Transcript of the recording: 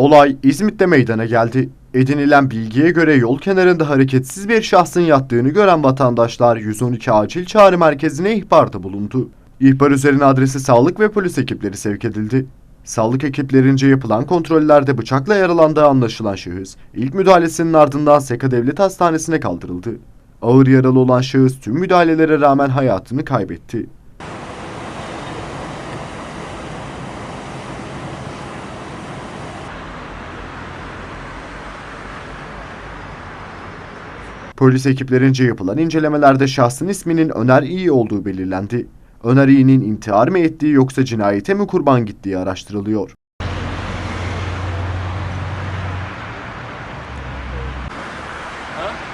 Olay İzmit'te meydana geldi. Edinilen bilgiye göre yol kenarında hareketsiz bir şahsın yattığını gören vatandaşlar 112 acil çağrı merkezine ihbarda bulundu. İhbar üzerine adresi sağlık ve polis ekipleri sevk edildi. Sağlık ekiplerince yapılan kontrollerde bıçakla yaralandığı anlaşılan şahıs, ilk müdahalesinin ardından Seka Devlet Hastanesi'ne kaldırıldı. Ağır yaralı olan şahıs tüm müdahalelere rağmen hayatını kaybetti. Polis ekiplerince yapılan incelemelerde şahsın isminin Öner İyi olduğu belirlendi. Öner İyi'nin intihar mı ettiği yoksa cinayete mi kurban gittiği araştırılıyor. Huh?